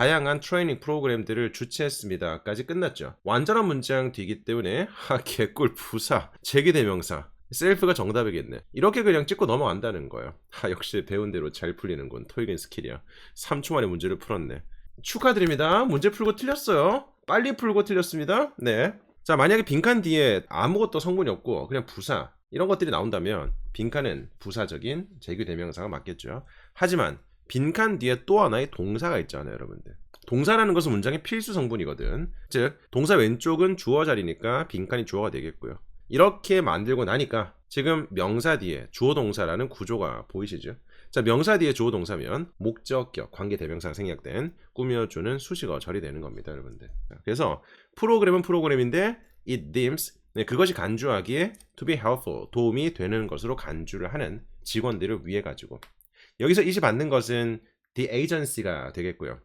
다양한 트레이닝 프로그램들을 주최했습니다까지 끝났죠. 완전한 문장 뒤기 때문에 하 개꿀 부사 제기대명사 셀프가 정답이겠네. 이렇게 그냥 찍고 넘어간다는 거예요. 하 역시 배운 대로 잘 풀리는군. 토익은 스킬이야. 3초 만에 문제를 풀었네. 축하드립니다. 문제 풀고 틀렸어요. 빨리 풀고 틀렸습니다. 네. 자, 만약에 빈칸 뒤에 아무것도 성분이 없고 그냥 부사 이런 것들이 나온다면 빈칸은 부사적인 재규 대명사가 맞겠죠. 하지만 빈칸 뒤에 또 하나의 동사가 있잖아요, 여러분들. 동사라는 것은 문장의 필수 성분이거든. 즉, 동사 왼쪽은 주어 자리니까 빈칸이 주어가 되겠고요. 이렇게 만들고 나니까 지금 명사 뒤에 주어 동사라는 구조가 보이시죠? 자, 명사 뒤에 주어 동사면 목적격, 관계 대명사가 생략된 꾸며주는 수식어 절이 되는 겁니다, 여러분들. 자, 그래서 프로그램은 프로그램인데 it deems 네, 그것이 간주하기에 to be helpful 도움이 되는 것으로 간주를 하는 직원들을 위해 가지고 여기서 이시 받는 것은 the agency가 되겠고요.